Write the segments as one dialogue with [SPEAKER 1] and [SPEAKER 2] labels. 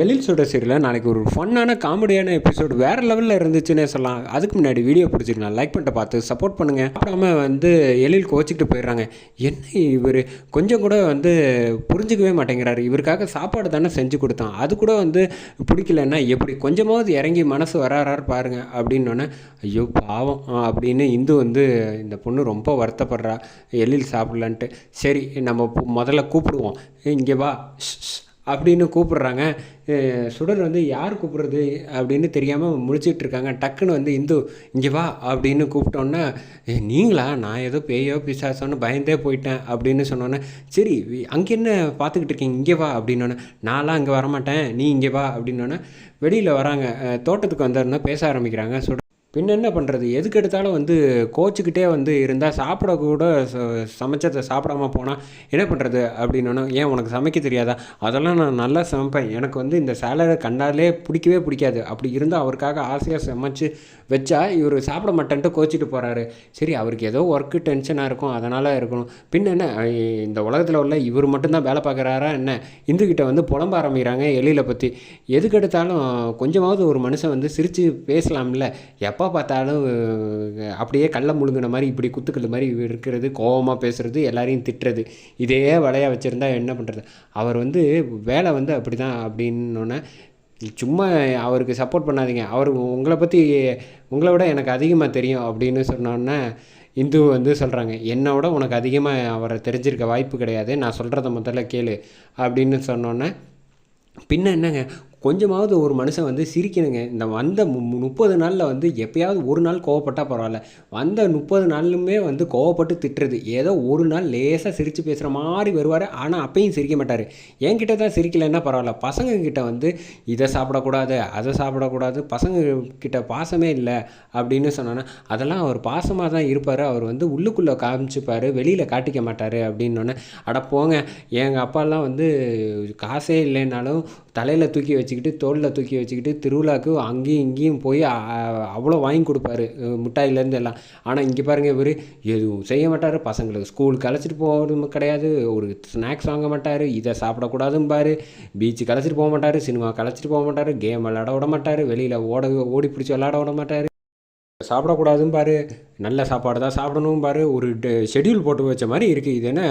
[SPEAKER 1] எழில் சுட சீரியலில் நாளைக்கு ஒரு ஃபன்னான காமெடியான எபிசோடு வேறு லெவலில் இருந்துச்சுன்னே சொல்லலாம். அதுக்கு முன்னாடி வீடியோ பிடிச்சிருக்கலாம் லைக் பண்ணிட்டு பார்த்து சப்போர்ட் பண்ணுங்கள் அப்புறமா வந்து எழில் கோச்சிக்கிட்டு போயிடுறாங்க. என்ன இவர்? கொஞ்சம் கூட வந்து புரிஞ்சிக்கவே மாட்டேங்கிறாரு. இவருக்காக சாப்பாடு தானே செஞ்சு கொடுத்தான். அது கூட வந்து பிடிக்கலன்னா எப்படி கொஞ்சமாவது இறங்கி மனசு வராறாரு பாருங்க அப்படின்னோடனே ஐயோ பாவம். அப்படின்னு இந்து வந்து இந்த பொண்ணு ரொம்ப வருத்தப்படுறா. எழில் சாப்பிட்லான்ட்டு. சரி நம்ம முதல்ல கூப்பிடுவோம். இங்கே வா. அப்படின்னு கூப்பிடுறாங்க. சுடர் வந்து யார் கூப்பிடுறது அப்படின்னு தெரியாமல் முழிச்சிட்டு இருக்காங்க டக்குன்னு வந்து இந்து இங்கே வா அப்படின்னு கூப்பிட்டோன்னே நீங்களா? நான் ஏதோ பேயோ பிசாசோன்னு பயந்தே போயிட்டேன் அப்படின்னு சொன்னோன்னே சரி அங்கே என்ன பார்த்துக்கிட்டு இருக்கீங்க? இங்கே வா அப்படின்னோன்னே நான்லாம் அங்கே வரமாட்டேன். நீ இங்கே வா அப்படின்னோன்னே வெளியில் வராங்க. தோட்டத்துக்கு வந்தாருன்னா பேச ஆரம்பிக்கிறாங்க. சுடர் பின்ன என்ன பண்ணுறது எதுக்கு எடுத்தாலும் வந்து கோச்சுக்கிட்டே வந்து இருந்தால் சாப்பிட கூட ச- சமைச்சதை சாப்பிடாம போனால் என்ன பண்ணுறது அப்படின்னோன்னா ஏன் உனக்கு சமைக்க தெரியாதா? அதெல்லாம் நான் நல்லா சமைப்பேன். எனக்கு வந்து இந்த சேலடை கண்டாலே பிடிக்கவே பிடிக்காது. அப்படி இருந்தால் அவருக்காக ஆசையாக சமைச்சு வச்சா இவர் சாப்பிட மாட்டேன்ட்டு கோச்சிட்டு போகிறாரு சரி அவருக்கு ஏதோ ஒர்க்கு டென்ஷனாக இருக்கும். அதனால் இருக்கணும். பின்ன என்ன? இந்த உலகத்தில் உள்ள இவர் மட்டும்தான் வேலை பார்க்குறாரா என்ன? இந்துக்கிட்ட வந்து புலம்ப ஆரம்பிக்கிறாங்க எலியில் பற்றி எதுக்கு எடுத்தாலும் கொஞ்சமாவது ஒரு மனுஷன் வந்து சிரித்து பேசலாம்ல. எப்போ எப்போ பார்த்தாலும் அப்படியே கள்ள முழுங்கின மாதிரி இப்படி குத்துக்கல் மாதிரி இருக்கிறது கோவமாக பேசுகிறது எல்லாரையும் திட்டுறது இதே வேலையாக வச்சுருந்தா என்ன பண்ணுறது அவர் வந்து வேலை வந்து அப்படி தான் அப்படின்னோடனே சும்மா அவருக்கு சப்போர்ட் பண்ணாதீங்க. அவர் உங்களை பற்றி உங்களை விட எனக்கு அதிகமாக தெரியும் அப்படின்னு சொன்னோன்னே இந்து வந்து சொல்கிறாங்க என்னை விட உனக்கு அதிகமாக அவரை தெரிஞ்சிருக்க வாய்ப்பு கிடையாது. நான் சொல்கிறத முதல்ல கேளு. அப்படின்னு சொன்னோன்னே பின்ன என்னங்க கொஞ்சமாவது ஒரு மனுஷன் வந்து சிரிக்கணுங்க. இந்த வந்த மு- முப்பது நாளில் வந்து எப்பயாவது ஒரு நாள் கோவப்பட்டால் பரவாயில்ல. வந்த முப்பது நாளுமே வந்து கோவப்பட்டு திட்டுறது. ஏதோ ஒரு நாள் லேசாக சிரித்து பேசுகிற மாதிரி வருவார். ஆனால் அப்பையும் சிரிக்க மாட்டார். என்கிட்ட தான் சிரிக்கலைன்னா பரவாயில்ல. பசங்க கிட்ட வந்து இதை சாப்பிடக்கூடாது அதை சாப்பிடக்கூடாது பசங்க கிட்ட பாசமே இல்லை அப்படின்னு சொன்னோன்னா அதெல்லாம் அவர் பாசமாக தான் இருப்பார். அவர் வந்து உள்ளுக்குள்ளே காமிச்சுப்பார். வெளியில் காட்டிக்க மாட்டார் அப்படின்னோடனே அட போங்க. எங்கள் அப்பாலாம் வந்து காசே இல்லைன்னாலும் தலையில் தூக்கி வச்சு வச்சுக்கிட்டு தோளில் தூக்கி வச்சுக்கிட்டு திருவிழாக்கு அங்கேயும் இங்கேயும் போய் அவ்வளோ வாங்கி கொடுப்பாரு மிட்டாயிலேருந்து எல்லாம். ஆனால் இங்கே பாருங்கள் இவர் எதுவும் செய்ய மாட்டார். பசங்களுக்கு ஸ்கூலுக்கு அழைச்சிட்டு போகிறதும் கிடையாது. ஒரு ஸ்நாக்ஸ் வாங்க மாட்டார். இதை சாப்பிடக்கூடாதும்பாரு பீச்சுக்கு அழைச்சிட்டு போக மாட்டார். சினிமாவுக்கு அழைச்சிட்டு போக மாட்டார். கேம் விளாட விட மாட்டார். வெளியில் ஓட ஓடி பிடிச்சி விளாட விட மாட்டார். சாப்பிடக்கூடாதும்பாரு நல்ல சாப்பாடு தான் சாப்பிடணும் பாரு. ஒரு ஷெட்யூல் போட்டு வச்ச மாதிரி இருக்குது இது என்ன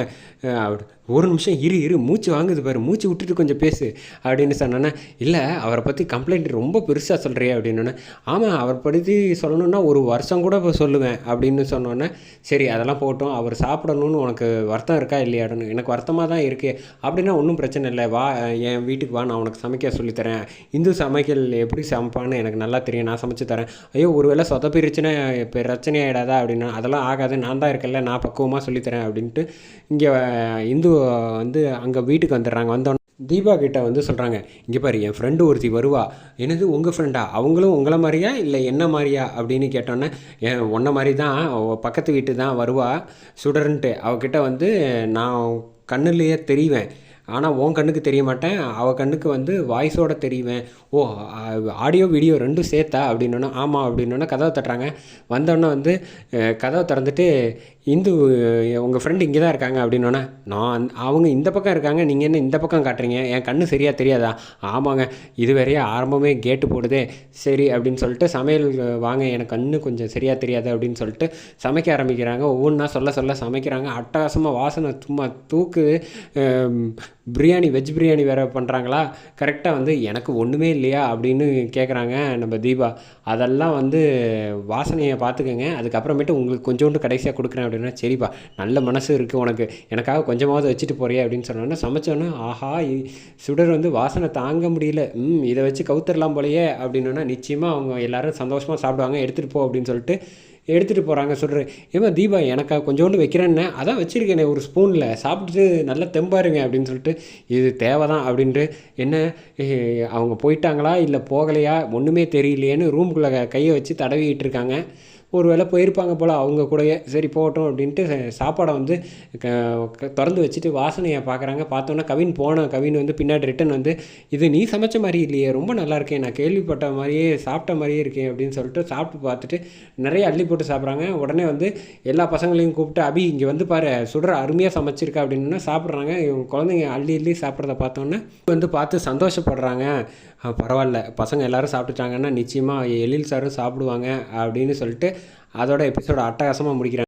[SPEAKER 1] ஒரு நிமிஷம் இரு இரு மூச்சு வாங்குது பாரு. மூச்சு விட்டுட்டு கொஞ்சம் பேசு அப்படின்னு சொன்னேன்னா இல்லை அவரை பற்றி கம்ப்ளைண்ட் ரொம்ப பெருசாக சொல்கிறியே அப்படின்னோடனே ஆமாம் அவரை பற்றி சொல்லணுன்னா ஒரு வருஷம் கூட இப்போ சொல்லுவேன் அப்படின்னு சொன்னோன்னே சரி அதெல்லாம் போட்டோம் அவர் சாப்பிடணும்னு உனக்கு வருத்தம் இருக்கா இல்லையாடணும் எனக்கு வருத்தமாக தான் இருக்குது அப்படின்னா ஒன்றும் பிரச்சனை இல்லை. வா என் வீட்டுக்கு வா. நான் உனக்கு சமைக்க சொல்லித்தரேன் இந்து சமைக்கல் எப்படி சமைப்பான்னு எனக்கு நல்லா தெரியும். நான் சமைச்சு தரேன். ஐயோ ஒருவேளை சொதப்பிருச்சுன்னா இப்போ பிரச்சனை அப்படின்னா அதெல்லாம் ஆகாது நான் தான் இருக்கேன்ல நான் பக்குவமாக சொல்லித்தரேன் அப்படின்ட்டு இங்கே இந்து வந்து அங்கே வீட்டுக்கு வந்துடுறாங்க. வந்தோடனே தீபா கிட்ட வந்து சொல்கிறாங்க இங்கே பாரு என் ஃப்ரெண்டு ஒருத்தி வருவா. என்னது உங்கள் ஃப்ரெண்டா அவங்களும் உங்களை மாதிரியா? இல்லை என்ன மாதிரியா? அப்படின்னு கேட்டோன்னே என் உன்ன மாதிரி தான் பக்கத்து வீட்டு தான் வருவா சுடர்ன்ட்டு. அவகிட்ட வந்து நான் கண்ணுலேயே தெரிவேன். ஆனால் உன் கண்ணுக்கு தெரிய மாட்டேன். அவள் கண்ணுக்கு வந்து வாய்ஸோட தெரிவேன். ஓ ஆடியோ வீடியோ ரெண்டும் சேர்த்தா அப்படின்னா ஆமாம் அப்படின்னா கதவை தட்டுறாங்க. வந்தோடனே வந்து கதவை திறந்துட்டு இந்து உங்கள் ஃப்ரெண்டு இங்கே தான் இருக்காங்க அப்படின்னோன்னே நான் அவங்க இந்த பக்கம் இருக்காங்க நீங்கள் என்ன இந்த பக்கம் காட்டுறீங்க? என் கண்ணு சரியாக தெரியாதா? ஆமாங்க இது வரையே ஆரம்பமே கேட்டு போடுதே சரி அப்படின்னு சொல்லிட்டு சமையல் வாங்க எனக்கு கண்ணு கொஞ்சம் சரியாக தெரியாது அப்படின்னு சொல்லிட்டு சமைக்க ஆரம்பிக்கிறாங்க. ஒவ்வொன்றா சொல்ல சொல்ல சமைக்கிறாங்க. அட்டகாசமாக வாசனை சும்மா தூக்குது. பிரியாணி வெஜ் பிரியாணி வேறு பண்ணுறாங்களா கரெக்டாக வந்து எனக்கு ஒன்றுமே இல்லையா? அப்படின்னு கேட்குறாங்க நம்ம தீபா. அதெல்லாம் வந்து வாசனையை பார்த்துக்கோங்க. அதுக்கப்புறமேட்டு உங்களுக்கு கொஞ்சோண்டு கடைசியாக கொடுக்குறேன் அப்படின்னா சரிப்பா நல்ல மனசு இருக்குது உனக்கு. எனக்காக கொஞ்சமாவது வச்சுட்டு போறியா? அப்படின்னு சொன்னோன்னே சமைச்சோன்னா ஆஹா இ- சுடர் வந்து வாசனை தாங்க முடியல. ம் இதை வச்சு கவுத்தரலாம் போலயே. அப்படின்னா நிச்சயமாக அவங்க எல்லாரும் சந்தோஷமாக சாப்பிடுவாங்க. எடுத்துகிட்டு போ. அப்படின்னு சொல்லிட்டு எடுத்துகிட்டு போகிறாங்க சொல்கிறேன் ஏமா தீபா எனக்கா கொஞ்சோண்டு வைக்கிறேன்னு. அதான் வச்சுருக்கேனே ஒரு ஸ்பூனில். சாப்பிட்டுட்டு நல்லா தெம்பாருங்க. அப்படின்னு சொல்லிட்டு இது தேவை தான் அப்படின்ட்டு என்ன அவங்க போயிட்டாங்களா? இல்லை போகலையா? ஒன்றுமே தெரியலையேன்னு ரூம்குள்ளே கையை வச்சு தடவிக்கிட்டு இருக்காங்க. ஒரு வேளை போயிருப்பாங்க போல் அவங்க கூடயே. சரி போகட்டும் அப்படின்ட்டு சாப்பாடை வந்து க- திறந்து வச்சுட்டு வாசனையை பார்க்குறாங்க. பார்த்தோன்னே கவின் போன கவின் வந்து பின்னாடி ரிட்டன் வந்து இது நீ சமைச்ச மாதிரி இல்லையே ரொம்ப நல்லா இருக்கேன் நான் கேள்விப்பட்ட மாதிரியே சாப்பிட்ட மாதிரியே இருக்கேன் அப்படின்னு சொல்லிட்டு சாப்பிட்டு பார்த்துட்டு நிறைய அள்ளி போட்டு சாப்பிட்றாங்க. உடனே வந்து எல்லா பசங்களையும் கூப்பிட்டு அபி இங்கே வந்து பாரு சுடுற அருமையாக சமைச்சிருக்கா அப்படின்னு சாப்பிட்றாங்க. இவங்க குழந்தைங்க அள்ளி அள்ளி சாப்பிட்றத பார்த்தோன்னே வந்து பார்த்து சந்தோஷப்படுறாங்க. பரவாயில்ல பசங்க எல்லாரும் சாப்பிட்டுட்டாங்கன்னா நிச்சயமாக எழில் சாரும் சாப்பிடுவாங்க அப்படின்னு சொல்லிட்டு அதோட எபிசோட அட்டகாசமாக முடிக்கிறாங்க